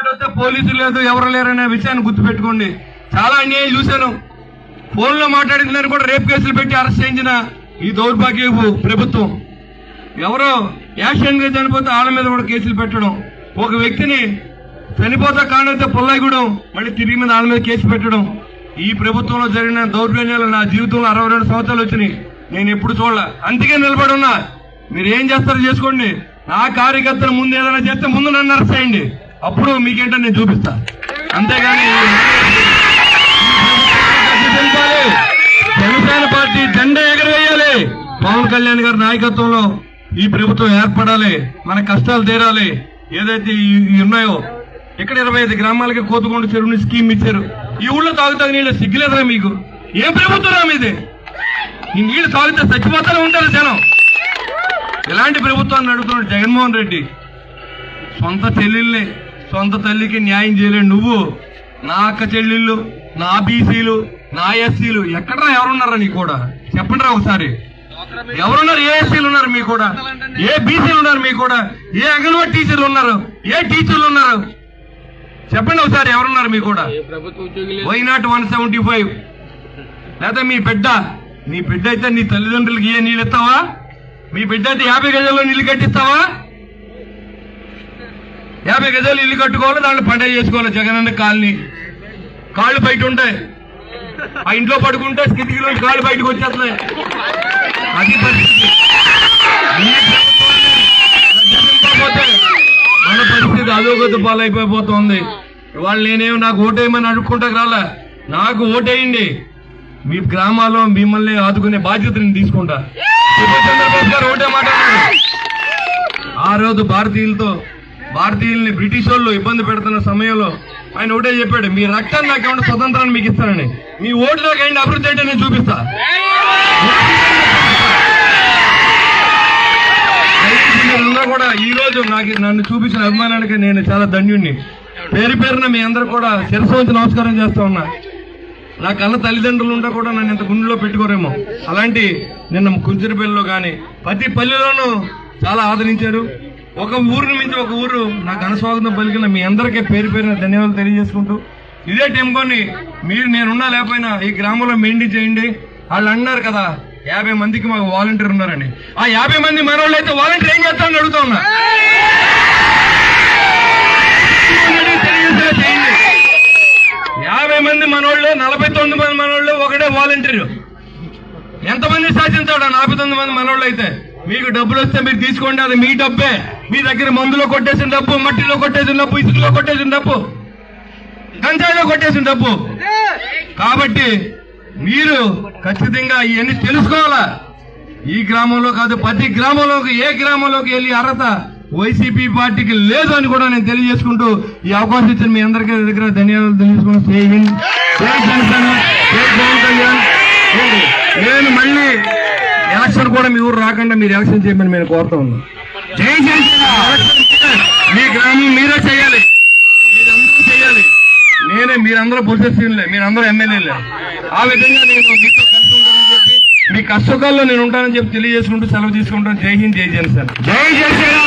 పాటు వస్తే పోలీసులు లేదు ఎవరు లేరనే విషయాన్ని గుర్తుపెట్టుకోండి. చాలా అన్యాయం చూశాను. ఫోన్లో కూడా రేపు కేసులు పెట్టి అరెస్ట్ చేయించిన ఈ దౌర్భాగ్యపు ప్రభుత్వం. ఎవరో యాక్సిడెంట్గా చనిపోతే వాళ్ళ మీద కూడా కేసులు పెట్టడం. ఒక వ్యక్తిని చనిపోతా కానైతే పుల్లాయిగూడెం మళ్ళీ తిరిగి మీద వాళ్ళ మీద కేసు పెట్టడం. ఈ ప్రభుత్వంలో జరిగిన దౌర్జన్యాలు నా జీవితంలో అరవై రెండు సంవత్సరాలు వచ్చినాయి. నేను ఎప్పుడు చూడలే. అందుకే నిలబడి ఉన్నా. మీరు ఏం చేస్తారో చేసుకోండి. నా కార్యకర్తలు ముందు ఏదైనా చేస్తే ముందు నన్ను అరెస్ట్ చేయండి. అప్పుడు మీకేంటో నేను చూపిస్తా. అంతేగాని జనసేన పార్టీ జెండా ఎగరవేయాలి. పవన్ కళ్యాణ్ గారి నాయకత్వంలో ఈ ప్రభుత్వం ఏర్పడాలి. మన కష్టాలు తీరాలి. ఏదైతే ఉన్నాయో ఇక్కడ ఇరవై ఐదు గ్రామాలకి కోతుకొండ చెరువుని స్కీమ్ ఇచ్చారు. ఈ ఊళ్ళో తాగుతాగు నీళ్ళు సిగ్గులేదురా మీకు. ఏం ప్రభుత్వం రా మీది? ఈ నీళ్ళు తాగితే చచ్చిపోతానే ఉంటారు జనం. ఇలాంటి ప్రభుత్వాన్ని అడుగుతున్నాడు జగన్మోహన్ రెడ్డి సొంత చెల్లెల్ని సొంత తల్లికి న్యాయం చేయలేడు నువ్వు నా అక్క చెల్లెళ్ళు నా బీసీలు నా ఎస్సీలు ఎక్కడరా ఎవరున్నారా నీ కూడా? చెప్పండి రా ఒకసారి. ఎవరున్నారు? ఏ ఎస్సీలు ఉన్నారు మీ కూడా? ఏ బీసీలు ఉన్నారు మీ కూడా? ఏ అంగన్వాడీ టీచర్లు ఉన్నారు? ఏ టీచర్లు ఉన్నారు? చెప్పండి ఒకసారి ఎవరున్నారు మీ కూడా? Why not one seventy five. లేదా మీ బిడ్డ నీ బిడ్డ అయితే నీ తల్లిదండ్రులకి ఏ నీళ్ళు ఇస్తావా? మీ బిడ్డ అయితే యాభై గజాల్లో నీళ్ళు కట్టిస్తావా? యాభై గజాలు ఇల్లు కట్టుకోవాలి దాంట్లో పండగ చేసుకోవాలి. జగనన్న కాలనీ. కాళ్ళు బయట ఉంటాయి. ఆ ఇంట్లో పడుకుంటే స్థితిలో కాళ్ళు బయటకు వచ్చేస్తున్నాయి. అది పరిస్థితి. మన పరిస్థితి అధోగతి పాలైపోతుంది ఇవాళ నేనేమో నాకు ఓటేయమని అడుక్కుంటా రాలా? నాకు ఓటేయండి. మీ గ్రామాల్లో మిమ్మల్ని ఆదుకునే బాధ్యత నేను తీసుకుంటా. చంద్రబాబు గారు ఓటే మాట్లాడారు ఆ రోజు భారతీయులతో భారతీయుల్ని బ్రిటిష్ వాళ్ళు ఇబ్బంది పెడుతున్న సమయంలో ఆయన ఒకటే చెప్పాడు మీ రక్తం నాకు ఏమన్నా స్వతంత్రాన్ని మీకు ఇస్తానని. మీ ఓటు నాకు ఏంటి అభివృద్ధి అంటే నేను చూపిస్తా. కూడా ఈ రోజు నాకు నన్ను చూపించిన అభిమానానికి నేను చాలా ధన్యుణ్ణి. పేరు పేరున మీ అందరు కూడా శిరస వచ్చి నమస్కారం చేస్తా ఉన్నా. నా కళ్ళ తల్లిదండ్రులు ఉంటే కూడా నన్ను ఇంత గుండెలో పెట్టుకోరేమో. అలాంటి నిన్న కుంచిరిపల్లిలో కానీ ప్రతి పల్లెలోనూ చాలా ఆదరించారు. ఒక ఊరు నుంచి ఒక ఊరు నాకు ఘనస్వాగతం పలికిన మీ అందరికీ పేరు పేరున ధన్యవాదాలు తెలియజేసుకుంటూ ఇదే టెంపోని మీరు నేనున్నా లేకపోయినా ఈ గ్రామంలో మెయింటైన్ చేయండి. వాళ్ళు అన్నారు కదా యాభై మందికి మాకు వాలంటీర్ ఉన్నారని. ఆ యాభై మంది మనోళ్ళు అయితే వాలంటీర్ ఏం చేస్తారని అడుగుతా ఉన్నా. యాభై మంది మనోళ్ళు నలభై తొమ్మిది మంది మనోళ్ళు ఒకటే వాలంటీర్ ఎంతమంది శాసించాడు నలభై తొమ్మిది మంది మనోళ్ళు అయితే? మీకు డబ్బులు వస్తే మీరు తీసుకోండి అది మీ డబ్బే. మీ దగ్గర మందులో కొట్టేసిన డబ్బు మట్టిలో కొట్టేసిన డబ్బు ఇసుకలో కొట్టేసిన డబ్బు గంజాయిలో కొట్టేసిన డబ్బు కాబట్టి మీరు ఖచ్చితంగా ఇవన్నీ తెలుసుకోవాలా? ఈ గ్రామంలో కాదు ప్రతి గ్రామంలోకి ఏ గ్రామంలోకి వెళ్ళి అర్హత వైసీపీ పార్టీకి లేదు అని కూడా నేను తెలియజేసుకుంటూ ఈ అవకాశం ఇచ్చిన మీ అందరికీ దగ్గర ధన్యవాదాలు తెలియజేసుకుంటూ జై హింద్ జై జనసేన జై పవన్ కళ్యాణ్. నేను మళ్ళీ ఎలక్షన్ కూడా మీ ఊరు రాకుండా మీరు ఎలక్షన్ చేయమని నేను కోరుతా ఉన్నాను. జై మీ గ్రామం మీరే చేయాలి. మీరందరూ చేయాలి. నేనే మీరందరూ పొలిటీషియన్లే మీరందరూ ఎమ్మెల్యేలే. ఆ విధంగా నేను మీతో కలిసి ఉంటానని చెప్పి మీ కష్టకాల్లో నేను ఉంటానని చెప్పి తెలియజేసుకుంటూ సెలవు తీసుకుంటాను. జై హింద్ జై జనసేన. జై జనసేన